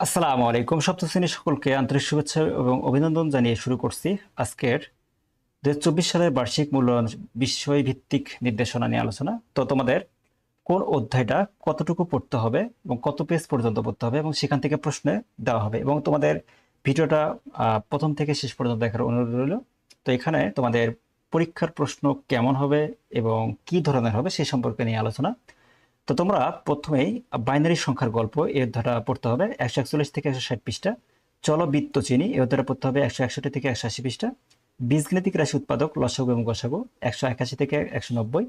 আসসালামু আলাইকুম। সপ্তম শ্রেণির সকলকে আন্তরিক শুভেচ্ছা এবং অভিনন্দন জানিয়ে শুরু করছি আজকের দু চব্বিশ সালের বার্ষিক মূল্যায়ন বিষয়ভিত্তিক নির্দেশনা নিয়ে আলোচনা। তো তোমাদের কোন অধ্যায়টা কতটুকু পড়তে হবে এবং কত পেজ পর্যন্ত পড়তে হবে এবং সেখান থেকে প্রশ্নে দেওয়া হবে এবং তোমাদের ভিডিওটা প্রথম থেকে শেষ পর্যন্ত দেখার অনুরোধ রইল। তো এখানে তোমাদের পরীক্ষার প্রশ্ন কেমন হবে এবং কি ধরনের হবে সেই সম্পর্কে নিয়ে আলোচনা। তো তোমরা প্রথমেই বাইনারি সংখ্যার গল্প এই অধ্যায়টা পড়তে হবে একশো একচল্লিশ থেকে একশো ষাট পৃষ্ঠা। চলবৃত্ত চিনি এই অধ্যায়টা পড়তে হবে একশো একষট্টি থেকে একশো আশি পৃষ্ঠা। বীজগণিতিক রাশি উৎপাদক, লসাগু এবং গসাগু, একশো একাশি থেকে একশো নব্বই।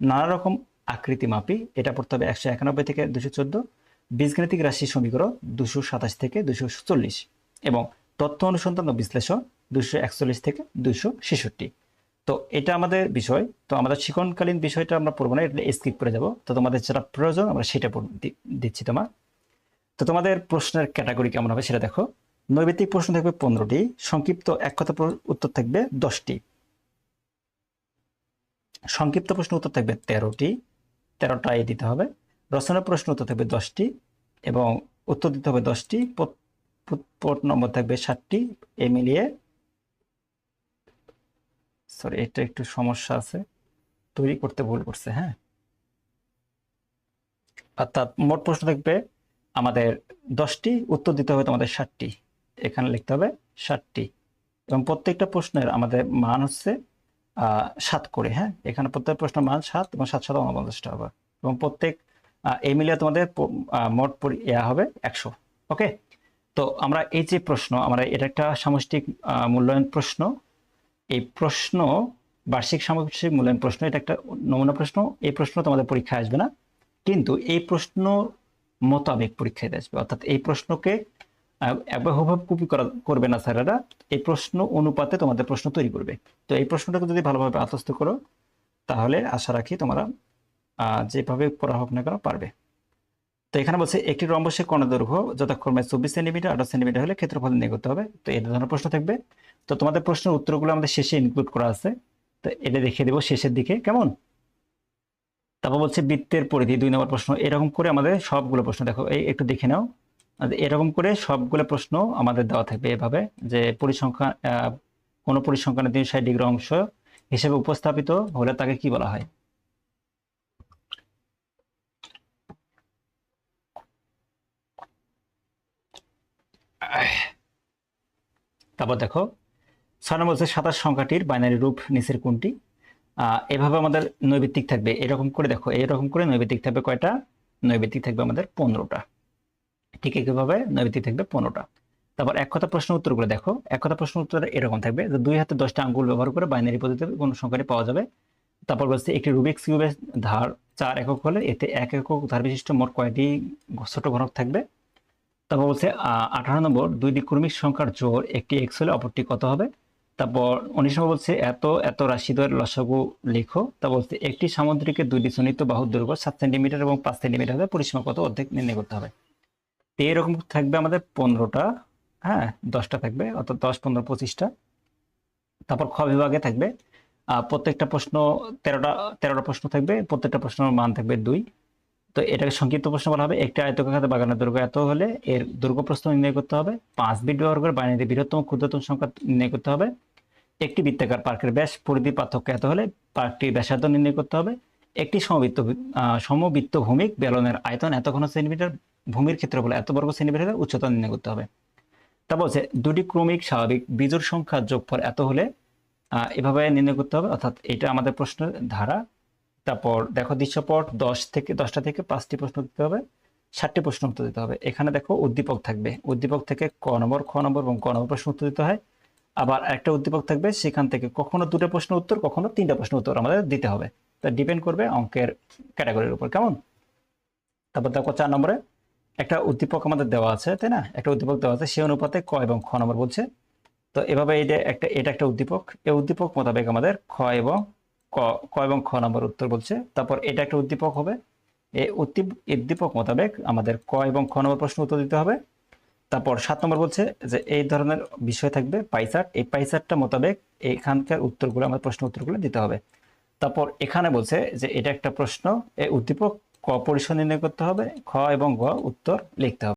নানা রকম আকৃতি মাপি, এটা পড়তে হবে একশো একানব্বই থেকে দুশো চোদ্দ। বীজগণিতিক রাশি সমীকরণ, দুশো সাতাশ থেকে দুশো চল্লিশ। এবং তথ্য অনুসন্ধান ও বিশ্লেষণ, দুশো একচল্লিশ থেকে দুশো ছেষট্টি। তো এটা আমাদের বিষয়। তো আমাদের শিক্ষণকালীন বিষয়টা আমরা পড়ব না, এটা স্কিপ করে যাব। তো তোমাদের যেটা প্রয়োজন, আমরা সেটা দিচ্ছি তোমার। তো তোমাদের প্রশ্নের ক্যাটাগরি কেমন হবে সেটা দেখো। নৈবেদিক প্রশ্ন থাকবে পনেরোটি, সংক্ষিপ্ত এক কথা উত্তর থাকবে দশটি। সংক্ষিপ্ত প্রশ্ন উত্তর থাকবে তেরোটি তেরোটাই দিতে হবে। রচনা প্রশ্ন উত্তর থাকবে দশটি এবং উত্তর দিতে হবে দশটি। পদ নম্বর থাকবে ষাটটি, এ মিলিয়ে সরি এটা একটু সমস্যা আছে। তৈরি করতে ভুল করছে হ্যাঁ? অর্থাৎ মোট প্রশ্ন থাকবে, আমাদের দশটি, উত্তর দিতে হবে তোমাদের ষাটটি। এখানে লিখতে হবে ষাটটি। এবং প্রত্যেকটা প্রশ্নের আমাদের মান হচ্ছে সাত করে হ্যাঁ? এখানে প্রত্যেক প্রশ্নের মান সাত এবং সাত সাত উনপঞ্চাশটা হবে। এবং প্রত্যেক এই মিলিয়ে তোমাদের মোট ইয়া হবে একশো। ওকে? তো আমরা এই যে প্রশ্ন, আমরা এটা একটা সামষ্টিক মূল্যায়ন প্রশ্ন। এই প্রশ্ন বার্ষিক সামষ্টিক মূল্যায়ন প্রশ্ন এটা একটা নমুনা প্রশ্ন এই প্রশ্ন তোমাদের পরীক্ষায় আসবে না। কিন্তু এই প্রশ্ন মোতাবেক পরীক্ষায় আসবে। অর্থাৎ এই প্রশ্নকে আহ, কপি করা করবে না স্যারেরা এই প্রশ্ন অনুপাতে তোমাদের প্রশ্ন তৈরি করবে। তো এই প্রশ্নটাকে যদি ভালোভাবে আত্মস্থ করো তাহলে আশা রাখি তোমরা যেভাবে পড়া হোক না কেন পারবে। তো এখানে বলছে, একটি রম্বসের কোণ দৈর্ঘ্য যথাক্রমে চব্বিশ সেন্টিমিটার আঠাশ সেন্টিমিটার হলে ক্ষেত্রফল নির্ণয় করতে হবে। তো এই ধরনের প্রশ্ন থাকবে। তো তোমাদের প্রশ্নের উত্তরগুলো আমাদের শেষে ইনক্লুড করা আছে। তো এটা দেখিয়ে দেবো শেষের দিকে, কেমন? তারপর বলছে, বৃত্তের পরিধি, দুই নম্বর প্রশ্ন। এরকম করে আমাদের সবগুলো প্রশ্ন দেখো, এই একটু দেখে নাও। এরকম করে সবগুলো প্রশ্ন আমাদের দেওয়া থাকবে এভাবে, যে পরিসংখ্যান কোনো পরিসংখ্যানের তিনশো ষাট ডিগ্রি অংশ হিসেবে উপস্থাপিত হলে তাকে কি বলা হয়? তারপর দেখো, ছয় নম্বর হচ্ছে সাতাশ সংখ্যাটির বাইনারি রূপ নিচের কোনটি? এভাবে আমাদের নৈবেদিক থাকবে। এরকম করে দেখো, এরকম করে নৈবেদিক থাকবে কয়টা? নৈবেদিক থাকবে আমাদের পনেরোটা। ঠিক একইভাবে নৈবেদিক থাকবে পনেরোটা। তারপর এক কথা প্রশ্ন উত্তরগুলো দেখো। এক কথা প্রশ্ন উত্তর এরকম থাকবে যে দুই হাতে দশটা আঙ্গুল ব্যবহার করে বাইনারি পদ্ধতিতে কোন সংখ্যাটি পাওয়া যাবে? তারপর বলছে একটি রুবিক্স কিউবের ধার চার একক হলে এতে এক একক ধার বিশিষ্ট মোট কয়টি ছোট ঘনক থাকবে? তারপর বলছে আঠারো নম্বর, দুই দিক ক্রমিক সংখ্যার জোর, একটি এক্স হলে অপরটি কত হবে? তারপর উনিশ নম্বর বলছে, এত এত রাশিদ্বয়ের লসাগু লেখো। তা বলছে, একটি সামুদ্রিকের দুইটি সনিত বাহুর দৈর্ঘ্য সাত সেন্টিমিটার এবং পাঁচ সেন্টিমিটার হবে পরিসীমা কত অর্ধেক নির্ণয় করতে হবে। তো এরকম থাকবে আমাদের পনেরোটা হ্যাঁ দশটা থাকবে, অর্থাৎ দশ, পনেরো, পঁচিশটা। তারপর খ বিভাগে থাকবে প্রত্যেকটা প্রশ্ন তেরোটা তেরোটা প্রশ্ন থাকবে, প্রত্যেকটা প্রশ্নের মান থাকবে দুই। তো এটাকে সংক্ষিপ্ত প্রশ্ন বলা হবে, একটা আয়তক্ষেত্র বাগানের দৈর্ঘ্য এত হলে এর দৈর্ঘ্য প্রশ্ন নির্ণয় করতে হবে। পাঁচ বিট ব্যবহার করে বাইনারি বৃহত্তম ক্ষুদ্রতম সংখ্যা নির্ণয় করতে হবে। একটি বৃত্তাকার পার্কের ব্যাস পরিধি পার্থক্য এত হলে পার্কটির ব্যাসার্ধ নির্ণয় করতে হবে। একটি সমবৃত্ত সমবৃত্ত ভূমিক বেলনের আয়তন এত ঘন সেন্টিমিটার, ভূমির ক্ষেত্রফল এত বর্গ সেন্টিমিটার হলে উচ্চতা নির্ণয় করতে হবে। তা বলছে, দুটি ক্রমিক স্বাভাবিক বীজোড় সংখ্যার যোগফল এত হলে এভাবে নির্ণয় করতে হবে। অর্থাৎ এটা আমাদের প্রশ্নের ধারা। তারপর দেখো দৃশ্যপট, দশ থেকে, দশটা থেকে পাঁচটি প্রশ্ন দিতে হবে, ষাটটি প্রশ্ন উত্তর দিতে হবে। এখানে দেখো উদ্দীপক থাকবে। উদ্দীপক থেকে ক নম্বর, খ নম্বর এবং ক নম্বর প্রশ্ন উত্তর দিতে হয়। আবার একটা উদ্দীপক থাকবে, সেখান থেকে কখনো দুটো প্রশ্ন উত্তর, কখনো তিনটা প্রশ্ন উত্তর আমাদের দিতে হবে। তা ডিপেন্ড করবে অঙ্কের ক্যাটাগরির উপর, কেমন? তারপর দেখো চার নম্বরে, একটা উদ্দীপক আমাদের দেওয়া আছে, তাই না? একটা উদ্দীপক দেওয়া আছে সেই অনুপাতে ক এবং খ নম্বর বলছে। তো এভাবে এটা একটা এটা একটা উদ্দীপক। এই উদ্দীপক মোতাবেক আমাদের খ এবং ক ক এবং খ নম্বর উত্তর বলছে। তারপর এটা একটা উদ্দীপক হবে। এই উদ্দীপ- উদ্দীপক মোতাবেক আমাদের ক এবং খ নম্বর প্রশ্ন উত্তর দিতে হবে। তারপর সাত নম্বর বলছে যে এই ধরনের বিষয় থাকবে পাইচার্ট এই পাইচার্টটা মোতাবেক এখানকার উত্তরগুলো, আমাদের প্রশ্ন উত্তরগুলো দিতে হবে। তারপর এখানে বলছে যে এটা একটা প্রশ্ন। এই উদ্দীপক ক পরিসর নির্ণয় করতে হবে, খ এবং গ উত্তর লিখতে হবে।